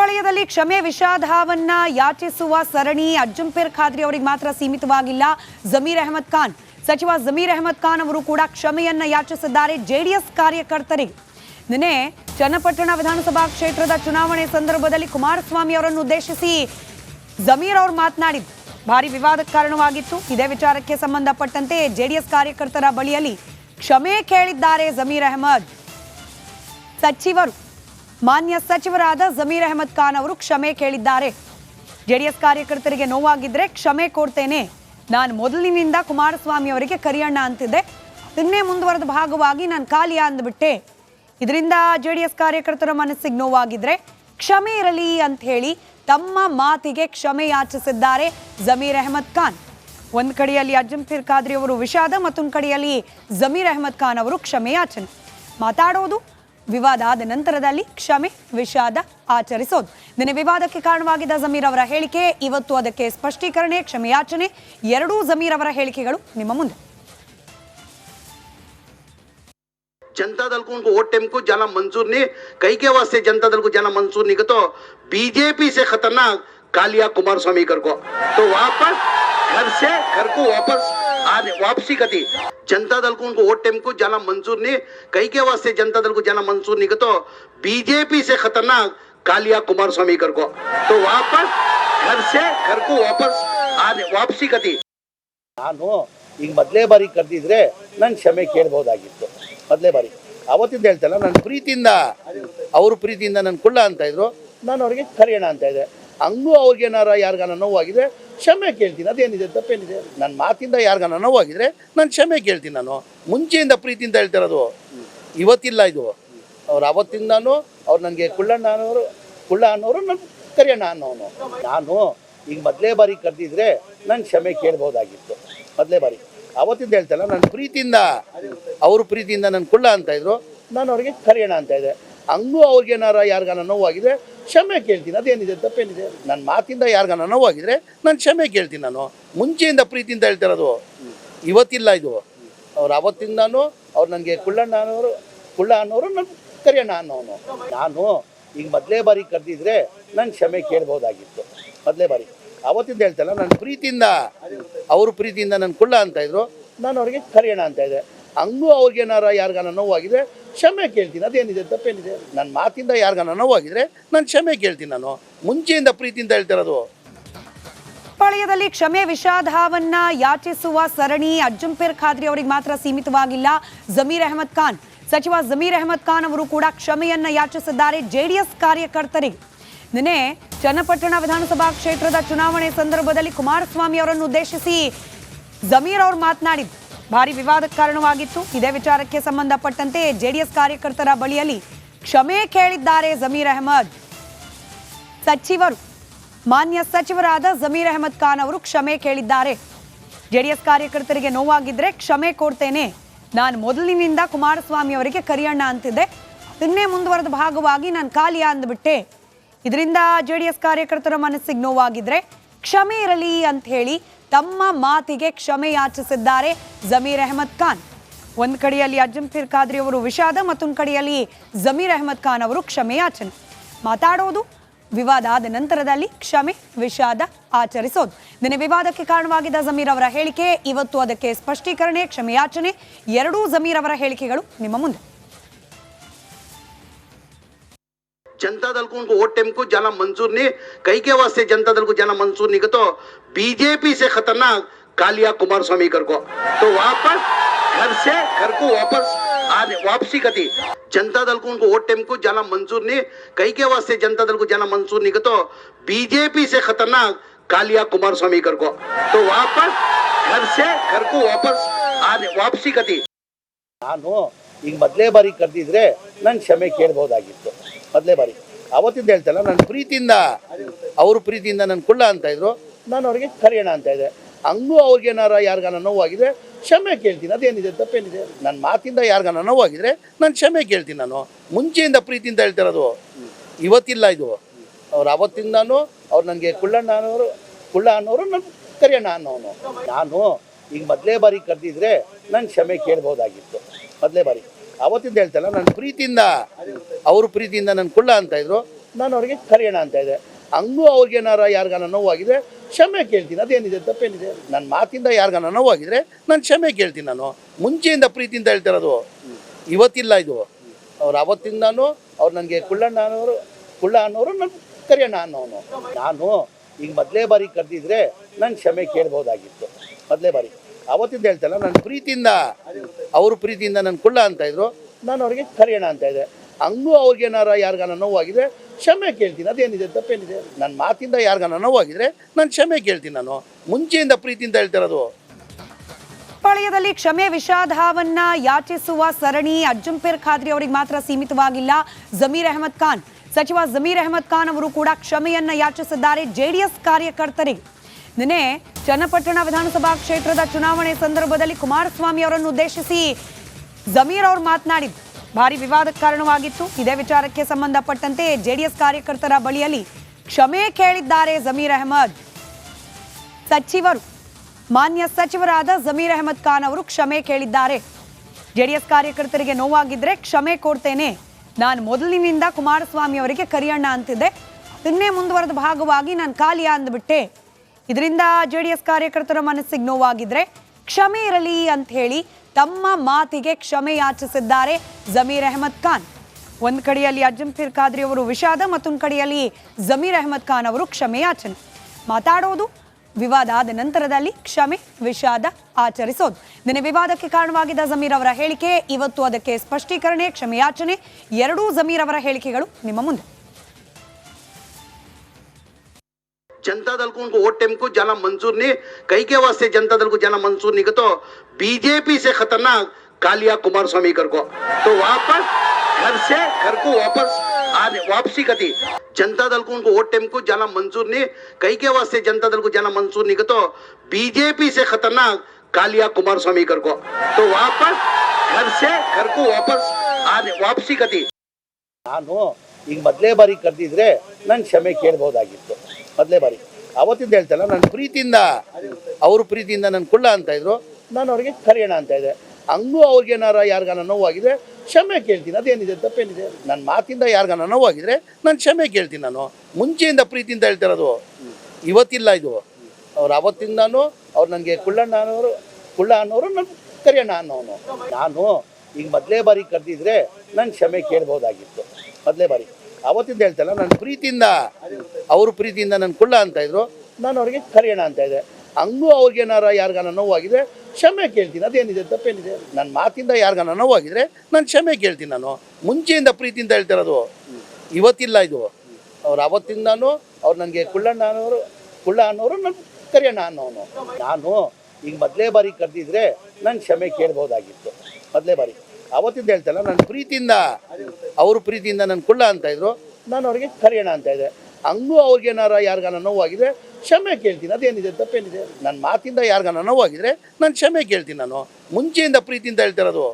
ಪಾಳ್ಯದಲ್ಲಿ ಕ್ಷಮೆ ವಿಷಾದವನ್ನ ಯಾಚಿಸುವ ಸರಣಿ ಅಜ್ಜಂಪೇರ್ ಖಾದ್ರಿ ಅವರಿಗೆ ಮಾತ್ರ ಸೀಮಿತವಾಗಿಲ್ಲ ಜಮೀರ್ ಅಹಮದ್ ಖಾನ್. ಸಚಿವ ಜಮೀರ್ ಅಹಮದ್ ಖಾನ್ ಅವರು ಕೂಡ ಕ್ಷಮೆಯನ್ನ ಯಾಚಿಸಿದ್ದಾರೆ. ಜೆಡಿಎಸ್ ಕಾರ್ಯಕರ್ತರಿಗೆ ನಿನ್ನೆ ಚನ್ನಪಟ್ಟಣ ವಿಧಾನಸಭಾ ಕ್ಷೇತ್ರದ ಚುನಾವಣೆ ಸಂದರ್ಭದಲ್ಲಿ ಕುಮಾರಸ್ವಾಮಿ ಅವರನ್ನು ಉದ್ದೇಶಿಸಿ ಜಮೀರ್ ಅವರು ಮಾತನಾಡಿದ್ದು ಭಾರಿ ವಿವಾದಕ್ಕೆ ಕಾರಣವಾಗಿತ್ತು. ಇದೇ ವಿಚಾರಕ್ಕೆ ಸಂಬಂಧಪಟ್ಟಂತೆ ಜೆಡಿಎಸ್ ಕಾರ್ಯಕರ್ತರ ಬಳಿಯಲ್ಲಿ ಕ್ಷಮೆ ಕೇಳಿದ್ದಾರೆ ಜಮೀರ್ ಅಹಮದ್. ಸಚಿವರು ಮಾನ್ಯ ಸಚಿವರಾದ ಜಮೀರ್ ಅಹಮದ್ ಖಾನ್ ಅವರು ಕ್ಷಮೆ ಕೇಳಿದ್ದಾರೆ. ಜೆಡಿಎಸ್ ಕಾರ್ಯಕರ್ತರಿಗೆ ನೋವಾಗಿದ್ರೆ ಕ್ಷಮೆ ಕೊಡ್ತೇನೆ ನಾನು ಮೊದಲಿನಿಂದ ಕುಮಾರಸ್ವಾಮಿ ಅವರಿಗೆ ಕರಿಯಣ್ಣ ಅಂತಿದ್ದೆ. ಇನ್ನೇ ಮುಂದುವರೆದ ಭಾಗವಾಗಿ ನಾನು ಖಾಲಿಯ ಅಂದ್ಬಿಟ್ಟೆ. ಇದರಿಂದ ಜೆಡಿಎಸ್ ಕಾರ್ಯಕರ್ತರ ಮನಸ್ಸಿಗೆ ನೋವಾಗಿದ್ರೆ ಕ್ಷಮೆ ಇರಲಿ ಅಂತ ಹೇಳಿ ತಮ್ಮ ಮಾತಿಗೆ ಕ್ಷಮೆ ಯಾಚಿಸಿದ್ದಾರೆ ಜಮೀರ್ ಅಹಮದ್ ಖಾನ್. ಒಂದು ಕಡೆಯಲ್ಲಿ ಅಜ್ಜಂಪೀರ್ ಖಾದ್ರಿ ಅವರು ವಿಷಾದ, ಮತ್ತೊಂದು ಕಡೆಯಲ್ಲಿ ಜಮೀರ್ ಅಹಮದ್ ಖಾನ್ ಅವರು ಕ್ಷಮೆ ಯಾಚನೆ. ಮಾತಾಡೋದು ವಿವಾದ ಆದ ನಂತರದಲ್ಲಿ ಕ್ಷಮೆ ವಿಷಾದ ಆಚರಿಸೋದು ನಿನ್ನೆ ವಿವಾದಕ್ಕೆ ಕಾರಣವಾಗಿದ್ದ ಜಮೀರ್ ಅವರ ಹೇಳಿಕೆ ಇವತ್ತು ಅದಕ್ಕೆ ಸ್ಪಷ್ಟೀಕರಣೆ ಕ್ಷಮೆಯಾಚನೆ ಎರಡೂ ಜಮೀರ್ ಅವರ ಹೇಳಿಕೆಗಳು ನಿಮ್ಮ ಮುಂದೆ जनता दल को उनको वोट टाइम को जाना मंजूर नहीं कई के वास्ते जनता दल को जाना मंजूर नहीं तो बीजेपी से खतरनाक कालिया कुमार स्वामी कर को तो वापस घर से घर को वापस आने वापसी कती जनता दल को उनको वोट टाइम को जाना मंजूर नहीं कई के वास्ते जनता दल को जाना मंजूर नहीं तो बीजेपी से खतरनाक कालिया कुमार स्वामी कर को तो वापस घर से घर को वापस आने वापसी कती ನಾನು ಈಗ ಮೊದಲೇ ಬಾರಿ ಕರೆದಿದ್ರೆ ನಾನು ಕ್ಷಮೆ ಕೇಳ್ಬೋದಾಗಿತ್ತು ಮೊದಲೇ ಬಾರಿ ಅವತ್ತಿಂದ ಹೇಳ್ತಲ್ಲ ನನ್ನ ಪ್ರೀತಿಯಿಂದ ಅವ್ರ ಪ್ರೀತಿಯಿಂದ ನನ್ನ ಕುಳ್ಳ ಅಂತ ಇದ್ರು ನಾನು ಅವ್ರಿಗೆ ಕರೆಯೋಣ ಅಂತ ಇದೆ ಹಂಗೂ ಅವ್ರಿಗೇನಾರ ಯಾರಿಗಾನ ನೋವಾಗಿದ್ರೆ ಕ್ಷಮೆ ಕೇಳ್ತೀನಿ. ಅದೇನಿದೆ ತಪ್ಪೇನಿದೆ ನನ್ನ ಮಾತಿಂದ ಯಾರಿಗಾನ ನೋವಾಗಿದ್ರೆ ನಾನು ಕ್ಷಮೆ ಕೇಳ್ತೀನಿ ನಾನು. ಮುಂಚೆಯಿಂದ ಪ್ರೀತಿಯಿಂದ ಹೇಳ್ತಿರೋದು. ಇವತ್ತಿಲ್ಲ ಇದು. ಅವ್ರು ಅವತ್ತಿಂದನೂ ಅವ್ರು ನನಗೆ ಕುಳ್ಳಣ್ಣ ಅನ್ನೋರು, ಕುಳ್ಳ ಅನ್ನೋರು ನನ್ನ ಕರಿಯಣ್ಣ ಅನ್ನೋನು. ನಾನು ಈಗ ಮೊದಲೇ ಬಾರಿ ಕರೆದಿದ್ರೆ ನಾನು ಕ್ಷಮೆ ಕೇಳ್ಬೋದಾಗಿತ್ತು ಮೊದಲೇ ಬಾರಿ. ಅವತ್ತಿಂದ ಹೇಳ್ತಲ್ಲ ನನ್ನ ಪ್ರೀತಿಯಿಂದ, ಅವ್ರ ಪ್ರೀತಿಯಿಂದ ನನ್ನ ಕುಳ್ಳ ಅಂತ ಇದ್ರು, ನಾನು ಅವ್ರಿಗೆ ಕರೆಯೋಣ ಅಂತ ಇದೆ ಹಂಗೂ ಅವ್ರಿಗೇನಾರ ಯಾರಿಗಾನ ನೋವಾಗಿದ್ರೆ ಕ್ಷಮೆ ಕೇಳ್ತೀನಿ. ಅದೇನಿದೆ ತಪ್ಪೇನಿದೆ. ನನ್ನ ಮಾತಿಂದ ಯಾರಿಗಾನ ನೋವಾಗಿದ್ರೆ ನಾನು ಕ್ಷಮೆ ಕೇಳ್ತೀನಿ ನಾನು. ಮುಂಚೆಯಿಂದ ಪ್ರೀತಿಯಿಂದ ಹೇಳ್ತಿರೋದು. ಇವತ್ತಿಲ್ಲ ಇದು. ಅವ್ರು ಅವತ್ತಿಂದನೂ, ಅವ್ರು ನನಗೆ ಕುಳ್ಳಣ್ಣ ಅನ್ನೋರು, ಕುಳ್ಳ ಅನ್ನೋರು ನನ್ನ ಕರಿಯಣ್ಣ ಅನ್ನೋನು. ನಾನು ಈಗ ಮೊದಲೇ ಬಾರಿ ಕರೆದಿದ್ರೆ ನಾನು ಕ್ಷಮೆ ಕೇಳ್ಬೋದಾಗಿತ್ತು ಮೊದಲೇ ಬಾರಿ. ಅವತ್ತಿಂದ ಹೇಳ್ತಲ್ಲ ನನ್ನ ಪ್ರೀತಿಯಿಂದ, ಅವ್ರ ಪ್ರೀತಿಯಿಂದ ನನ್ನ ಕುಳ್ಳ ಅಂತ ಇದ್ರು, ನಾನು ಅವ್ರಿಗೆ ಕರಿಯೋಣ ಅಂತ ಇದೆ ಹಂಗೂ ಅವ್ರಿಗೇನಾರ ಯಾರಿಗಾನ ನೋವಾಗಿದ್ರೆ ಕ್ಷಮೆ ಕೇಳ್ತೀನಿ. ಅದೇನಿದೆ ತಪ್ಪೇನಿದೆ? ನನ್ನ ಮಾತಿಂದ ಯಾರಿಗಾನ ನೋವಾಗಿದ್ರೆ ನಾನು ಕ್ಷಮೆ ಕೇಳ್ತೀನಿ ನಾನು. ಮುಂಚೆಯಿಂದ ಪ್ರೀತಿಯಿಂದ ಹೇಳ್ತಿರೋದು. ಪಾಳ್ಯದಲ್ಲಿ ಕ್ಷಮೆ ವಿಷಾದವನ್ನ ಯಾಚಿಸುವ ಸರಣಿ ಅಜ್ಜಂಪೇರ್ ಖಾದ್ರಿ ಅವರಿಗೆ ಮಾತ್ರ ಸೀಮಿತವಾಗಿಲ್ಲ. ಜಮೀರ್ ಅಹಮದ್ ಖಾನ್. ಸಚಿವ ಜಮೀರ್ ಅಹಮದ್ ಖಾನ್ ಅವರು ಕೂಡ ಕ್ಷಮೆಯನ್ನ ಯಾಚಿಸಿದ್ದಾರೆ ಜೆಡಿಎಸ್ ಕಾರ್ಯಕರ್ತರಿಗೆ. ನಿನ್ನೆ ಚನ್ನಪಟ್ಟಣ ವಿಧಾನಸಭಾ ಕ್ಷೇತ್ರದ ಚುನಾವಣೆ ಸಂದರ್ಭದಲ್ಲಿ ಕುಮಾರಸ್ವಾಮಿ ಅವರನ್ನು ಉದ್ದೇಶಿಸಿ ಜಮೀರ್ ಅವರು ಮಾತನಾಡಿದ್ದು ಭಾರಿ ವಿವಾದಕ್ಕೆ ಕಾರಣವಾಗಿತ್ತು. ಇದೇ ವಿಚಾರಕ್ಕೆ ಸಂಬಂಧಪಟ್ಟಂತೆ ಜೆಡಿಎಸ್ ಕಾರ್ಯಕರ್ತರ ಬಳಿಯಲ್ಲಿ ಕ್ಷಮೆ ಕೇಳಿದ್ದಾರೆ ಜಮೀರ್ ಅಹಮದ್. ಸಚಿವರು, ಮಾನ್ಯ ಸಚಿವರಾದ ಜಮೀರ್ ಅಹಮದ್ ಖಾನ್ ಅವರು ಕ್ಷಮೆ ಕೇಳಿದ್ದಾರೆ. ಜೆಡಿಎಸ್ ಕಾರ್ಯಕರ್ತರಿಗೆ ನೋವಾಗಿದ್ರೆ ಕ್ಷಮೆ ಕೊಡ್ತೇನೆ ನಾನು ಮೊದಲಿನಿಂದ ಕುಮಾರಸ್ವಾಮಿ ಅವರಿಗೆ ಕರಿಯಣ್ಣ ಅಂತಿದ್ದೆ. ಅದನ್ನೇ ಮುಂದುವರೆದ ಭಾಗವಾಗಿ ನಾನು ಖಾಲಿಯ ಅಂದ್ಬಿಟ್ಟೆ. ಇದರಿಂದ ಜೆಡಿಎಸ್ ಕಾರ್ಯಕರ್ತರ ಮನಸ್ಸಿಗೆ ನೋವಾಗಿದ್ರೆ ಕ್ಷಮೆ ಇರಲಿ ಅಂತ ಹೇಳಿ ತಮ್ಮ ಮಾತಿಗೆ ಕ್ಷಮೆ ಯಾಚಿಸಿದ್ದಾರೆ ಜಮೀರ್ ಅಹಮದ್ ಖಾನ್. ಒಂದು ಕಡೆಯಲ್ಲಿ ಅಜ್ಜಂಪೀರ್ ಖಾದ್ರಿ ಅವರು ವಿಷಾದ, ಮತ್ತೊಂದು ಕಡೆಯಲ್ಲಿ ಜಮೀರ್ ಅಹಮದ್ ಖಾನ್ ಅವರು ಕ್ಷಮೆ ಯಾಚನೆ. ಮಾತಾಡೋದು ವಿವಾದ ಆದ ನಂತರದಲ್ಲಿ ಕ್ಷಮೆ, ವಿಷಾದ ಆಚರಿಸೋದು. ನಿನ್ನೆ ವಿವಾದಕ್ಕೆ ಕಾರಣವಾಗಿದ್ದ ಜಮೀರ್ ಅವರ ಹೇಳಿಕೆ, ಇವತ್ತು ಅದಕ್ಕೆ ಸ್ಪಷ್ಟೀಕರಣೆ ಕ್ಷಮೆಯಾಚನೆ ಎರಡೂ ಜಮೀರ್ ಅವರ ಹೇಳಿಕೆಗಳು ನಿಮ್ಮ ಮುಂದೆ. जनता दल को उनको वोट टाइम को जाना मंजूर नहीं कई के वास्ते जनता दल को जाना मंजूर नहीं तो बीजेपी से खतरनाक कालिया कुमार स्वामी कर को तो वापस घर से घर को वापस आने वापसी कती जनता दल को उनको वोट टाइम को जाना मंजूर नहीं कई के वास्ते जनता दल को जाना मंजूर नहीं तो बीजेपी से खतरनाक कालिया कुमार स्वामी कर को तो वापस घर से घर को वापस आने वापसी कती ನಾನು ಈಗ ಮೊದಲೇ ಬಾರಿ ಕರೆದಿದ್ರೆ ನಾನು ಕ್ಷಮೆ ಕೇಳ್ಬೋದಾಗಿತ್ತು ಮೊದಲೇ ಬಾರಿ. ಅವತ್ತಿಂದ ಹೇಳ್ತಲ್ಲ ನನ್ನ ಪ್ರೀತಿಯಿಂದ, ಅವ್ರ ಪ್ರೀತಿಯಿಂದ ನನ್ನ ಕುಳ್ಳ ಅಂತ ಇದ್ರು, ನಾನು ಅವ್ರಿಗೆ ಕರೆಯೋಣ ಅಂತ ಇದೆ ಹಂಗೂ ಅವ್ರಿಗೇನಾರ ಯಾರಿಗಾನ ನೋವಾಗಿದ್ರೆ ಕ್ಷಮೆ ಕೇಳ್ತೀನಿ. ಅದೇನಿದೆ? ತಪ್ಪೇನಿದೆ? ನನ್ನ ಮಾತಿಂದ ಯಾರಿಗಾನ ನೋವಾಗಿದ್ರೆ ನಾನು ಕ್ಷಮೆ ಕೇಳ್ತೀನಿ ನಾನು. ಮುಂಚೆಯಿಂದ ಪ್ರೀತಿಯಿಂದ ಹೇಳ್ತಿರೋದು, ಇವತ್ತಿಲ್ಲ ಇದು. ಅವ್ರು ಅವತ್ತಿಂದನೂ, ಅವ್ರು ನನಗೆ ಕುಳ್ಳಣ್ಣ ಅನ್ನೋರು, ಕುಳ್ಳ ಅನ್ನೋರು ನನ್ನ ಕರೆಯೋಣ ಅನ್ನೋನು. ನಾನು ಈಗ ಮೊದಲೇ ಬಾರಿ ಕರೆದಿದ್ರೆ ನಾನು ಕ್ಷಮೆ ಕೇಳ್ಬೋದಾಗಿತ್ತು. ಮೊದಲೇ ಬಾರಿ. ಅವತ್ತಿಂದ ಹೇಳ್ತಲ್ಲ, ನನ್ನ ಪ್ರೀತಿಯಿಂದ, ಅವ್ರ ಪ್ರೀತಿಯಿಂದ ನನ್ನ ಕುಳ್ಳ ಅಂತ ಇದ್ರು. ನಾನು ಅವ್ರಿಗೆ ಕರೆಯೋಣ ಅಂತ ಇದೆ ಹಂಗೂ ಅವ್ರಿಗೇನಾರ ಯಾರಿಗಾನ ನೋವಾಗಿದ್ರೆ ಕ್ಷಮೆ ಕೇಳ್ತೀನಿ. ಅದೇನಿದೆ, ತಪ್ಪೇನಿದೆ? ನನ್ನ ಮಾತಿಂದ ಯಾರಿಗಾನ ನೋವಾಗಿದ್ರೆ ನಾನು ಕ್ಷಮೆ ಕೇಳ್ತೀನಿ ನಾನು. ಮುಂಚೆಯಿಂದ ಪ್ರೀತಿಯಿಂದ ಹೇಳ್ತಿರೋದು ಇವತ್ತಿಲ್ಲ ಇದು. ಅವ್ರು ಅವತ್ತಿಂದಾನು, ಅವ್ರು ನನಗೆ ಕುಳ್ಳಣ್ಣ ಅನ್ನೋರು, ಕುಳ್ಳ ಅನ್ನೋರು ನನ್ನ ಕರೆಯೋಣ ಅನ್ನೋನು. ನಾನು ಈಗ ಮೊದಲೇ ಬಾರಿ ಕರೆದಿದ್ರೆ ನಾನು ಕ್ಷಮೆ ಕೇಳ್ಬೋದಾಗಿತ್ತು. ಮೊದಲೇ ಬಾರಿ. ಅವತ್ತಿಂದ ಹೇಳ್ತಲ್ಲ, ನನ್ನ ಪ್ರೀತಿಯಿಂದ, ಅವರು ಪ್ರೀತಿಯಿಂದ ನನ್ನ ಕುಳ್ಳ ಅಂತ ಇದ್ರು. ನಾನು ಅವ್ರಿಗೆ ಕರೆಯೋಣ ಅಂತ ಇದೆ ಹಂಗೂ ಅವ್ರಿಗೇನಾರ ಯಾರಿಗಾನ ನೋವಾಗಿದ್ರೆ ಕ್ಷಮೆ ಕೇಳ್ತೀನಿ. ಅದೇನಿದೆ, ತಪ್ಪೇನಿದೆ? ನನ್ನ ಮಾತಿಂದ ಯಾರಿಗಾನ ನೋವಾಗಿದ್ರೆ ನಾನು ಕ್ಷಮೆ ಕೇಳ್ತೀನಿ ನಾನು. ಮುಂಚೆಯಿಂದ ಪ್ರೀತಿಯಿಂದ ಹೇಳ್ತಿರೋದು. ಪಾಳ್ಯದಲ್ಲಿ ಕ್ಷಮೆ ವಿಷಾದವನ್ನ ಯಾಚಿಸುವ ಸರಣಿ ಅಜ್ಜಂಪೇರ್ ಖಾದ್ರಿ ಅವರಿಗೆ ಮಾತ್ರ ಸೀಮಿತವಾಗಿಲ್ಲ ಜಮೀರ್ ಅಹಮದ್ ಖಾನ್. ಸಚಿವ ಜಮೀರ್ ಅಹಮದ್ ಖಾನ್ ಅವರು ಕೂಡ ಕ್ಷಮೆಯನ್ನ ಯಾಚಿಸಿದ್ದಾರೆ. ಜೆಡಿಎಸ್ ಕಾರ್ಯಕರ್ತರಿಗೆ ನಿನ್ನೆ ಚನ್ನಪಟ್ಟಣ ವಿಧಾನಸಭಾ ಕ್ಷೇತ್ರದ ಚುನಾವಣೆ ಸಂದರ್ಭದಲ್ಲಿ ಕುಮಾರಸ್ವಾಮಿ ಅವರನ್ನು ಉದ್ದೇಶಿಸಿ ಜಮೀರ್ ಅವರು ಮಾತನಾಡಿದ್ದು ಭಾರಿ ವಿವಾದಕ್ಕೆ ಕಾರಣವಾಗಿತ್ತು. ಇದೇ ವಿಚಾರಕ್ಕೆ ಸಂಬಂಧಪಟ್ಟಂತೆ ಜೆಡಿಎಸ್ ಕಾರ್ಯಕರ್ತರ ಬಳಿಯಲ್ಲಿ ಕ್ಷಮೆ ಕೇಳಿದ್ದಾರೆ ಜಮೀರ್ ಅಹಮದ್. ಸಚಿವರು, ಮಾನ್ಯ ಸಚಿವರಾದ ಜಮೀರ್ ಅಹಮದ್ ಖಾನ್ ಅವರು ಕ್ಷಮೆ ಕೇಳಿದ್ದಾರೆ. ಜೆಡಿಎಸ್ ಕಾರ್ಯಕರ್ತರಿಗೆ ನೋವಾಗಿದ್ರೆ ಕ್ಷಮೆ ಕೊಡ್ತೇನೆ. ನಾನು ಮೊದಲಿನಿಂದ ಕುಮಾರಸ್ವಾಮಿ ಅವರಿಗೆ ಕರಿಯಣ್ಣ ಅಂತಿದ್ದೆ. ನಿನ್ನೆ ಮುಂದುವರೆದ ಭಾಗವಾಗಿ ನಾನು ಖಾಲಿ ಅಂದ್ಬಿಟ್ಟೆ. ಇದರಿಂದ ಜೆಡಿಎಸ್ ಕಾರ್ಯಕರ್ತರ ಮನಸ್ಸಿಗೆ ನೋವಾಗಿದ್ರೆ ಕ್ಷಮೆ ಇರಲಿ ಅಂತ ಹೇಳಿ ತಮ್ಮ ಮಾತಿಗೆ ಕ್ಷಮೆ ಯಾಚಿಸಿದ್ದಾರೆ ಜಮೀರ್ ಅಹಮದ್ ಖಾನ್. ಒಂದು ಕಡೆಯಲ್ಲಿ ಅಜ್ಜಂಪೀರ್ ಖಾದ್ರಿ ಅವರು ವಿಷಾದ, ಮತ್ತೊಂದು ಕಡೆಯಲ್ಲಿ ಜಮೀರ್ ಅಹಮದ್ ಖಾನ್ ಅವರು ಕ್ಷಮೆ ಯಾಚನೆ. ಮಾತಾಡೋದು ವಿವಾದ ಆದ ನಂತರದಲ್ಲಿ ಕ್ಷಮೆ, ವಿಷಾದ ಆಚರಿಸೋದು. ನಿನ್ನೆ ವಿವಾದಕ್ಕೆ ಕಾರಣವಾಗಿದ್ದ ಜಮೀರ್ ಅವರ ಹೇಳಿಕೆ, ಇವತ್ತು ಅದಕ್ಕೆ ಸ್ಪಷ್ಟೀಕರಣೆ ಕ್ಷಮೆಯಾಚನೆ ಎರಡೂ ಜಮೀರ್ ಅವರ ಹೇಳಿಕೆಗಳು ನಿಮ್ಮ ಮುಂದೆ. जनता दल को उनको वोट टाइम को जाना मंजूर नहीं कई के वास्ते जनता दल को जाना मंजूर नहीं तो बीजेपी से खतरनाक कालिया कुमार स्वामी कर को तो वापस घर से घर को वापस आने वापसी का थी जनता दल को उनको वोट टाइम को जाना मंजूर नहीं कई के वास्ते जनता दल को जाना मंजूर नहीं तो बीजेपी से खतरनाक कालिया कुमार स्वामी कर को तो वापस घर से घर को वापस आने वापसी का थी ನಾನು ಈಗ ಮೊದಲೇ ಬಾರಿ ಕರೆದಿದ್ರೆ ನಾನು ಕ್ಷಮೆ ಕೇಳ್ಬೋದಾಗಿತ್ತು ಮೊದಲೇ ಬಾರಿ ಅವತ್ತಿಂದ ಹೇಳ್ತಲ್ಲ, ನನ್ನ ಪ್ರೀತಿಯಿಂದ, ಅವರು ಪ್ರೀತಿಯಿಂದ ನನ್ನ ಕುಳ್ಳ ಅಂತ ಇದ್ರು. ನಾನು ಅವ್ರಿಗೆ ಕರೆಯೋಣ ಅಂತ ಇದೆ ಹಂಗೂ ಅವ್ರಿಗೇನಾರ ಯಾರಿಗಾನ ನೋವಾಗಿದ್ರೆ ಕ್ಷಮೆ ಕೇಳ್ತೀನಿ. ಅದೇನಿದೆ, ತಪ್ಪೇನಿದೆ? ನನ್ನ ಮಾತಿಂದ ಯಾರಿಗಾನ ನೋವಾಗಿದ್ರೆ ನಾನು ಕ್ಷಮೆ ಕೇಳ್ತೀನಿ ನಾನು. ಮುಂಚೆಯಿಂದ ಪ್ರೀತಿಯಿಂದ ಹೇಳ್ತಿರೋದು, ಇವತ್ತಿಲ್ಲ ಇದು. ಅವ್ರು ಅವತ್ತಿಂದನೂ, ಅವ್ರು ನನಗೆ ಕುಳ್ಳಣ್ಣ ಅನ್ನೋರು, ಕುಳ್ಳ ಅನ್ನೋರು ನನ್ನ ಕರೆಯೋಣ ಅನ್ನೋನು. ನಾನು ಈಗ ಮೊದಲೇ ಬಾರಿ ಕರೆದಿದ್ರೆ ನಾನು ಕ್ಷಮೆ ಕೇಳ್ಬೋದಾಗಿತ್ತು ಮೊದಲೇ ಬಾರಿ. ಅವತ್ತಿಂದ ಹೇಳ್ತಲ್ಲ, ನನ್ನ ಪ್ರೀತಿಯಿಂದ, ಅವರು ಪ್ರೀತಿಯಿಂದ ನನ್ನ ಕುಳ್ಳ ಅಂತ ಇದ್ರು. ನಾನು ಅವ್ರಿಗೆ ಕರೆಯೋಣ ಅಂತ ಇದೆ ಹಂಗೂ ಅವ್ರಿಗೇನಾರ ಯಾರಿಗಾನ ನೋವಾಗಿದ್ರೆ ಕ್ಷಮೆ ಕೇಳ್ತೀನಿ. ಅದೇನಿದೆ, ತಪ್ಪೇನಿದೆ? ನನ್ನ ಮಾತಿಂದ ಯಾರಿಗಾನ ನೋವಾಗಿದ್ರೆ ನಾನು ಕ್ಷಮೆ ಕೇಳ್ತೀನಿ ನಾನು. ಮುಂಚೆಯಿಂದ ಪ್ರೀತಿಯಿಂದ ಹೇಳ್ತಿರೋದು, ಇವತ್ತಿಲ್ಲ ಇದು. ಅವ್ರು ಅವತ್ತಿಂದಾನು, ಅವ್ರು ನನಗೆ ಕುಳ್ಳಣ್ಣ ಅನ್ನೋರು, ಕುಳ್ಳ ಅನ್ನೋರು ನನ್ನ ಕರೆಯೋಣ ಅನ್ನೋನು. ನಾನು ಈಗ ಮೊದಲೇ ಬಾರಿ ಕರೆದಿದ್ರೆ ನಾನು ಕ್ಷಮೆ ಕೇಳ್ಬೋದಾಗಿತ್ತು ಮೊದಲೇ ಬಾರಿ. ಅವತ್ತಿಂದ ಹೇಳ್ತಲ್ಲ ನಾನು ಪ್ರೀತಿಯಿಂದ, ಅವರು ಪ್ರೀತಿಯಿಂದ ನನ್ನ ಕುಳ್ಳ ಅಂತ ಇದ್ರು. ನಾನು ಅವ್ರಿಗೆ ಕರೆಯೋಣ ಅಂತ ಇದೆ ಹಂಗೂ ಅವ್ರಿಗೇನಾರ ಯಾರಿಗಾನ ನೋವಾಗಿದ್ರೆ ಕ್ಷಮೆ ಕೇಳ್ತೀನಿ. ಅದೇನಿದೆ? ತಪ್ಪೇನಿದೆ? ನನ್ನ ಮಾತಿಂದ ಯಾರಿಗಾನ ನೋವಾಗಿದ್ರೆ, ನಾನು ಕ್ಷಮೆ ಕೇಳ್ತೀನಿ ನಾನು. ಮುಂಚೆಯಿಂದ ಪ್ರೀತಿಯಿಂದ ಹೇಳ್ತಿರೋದು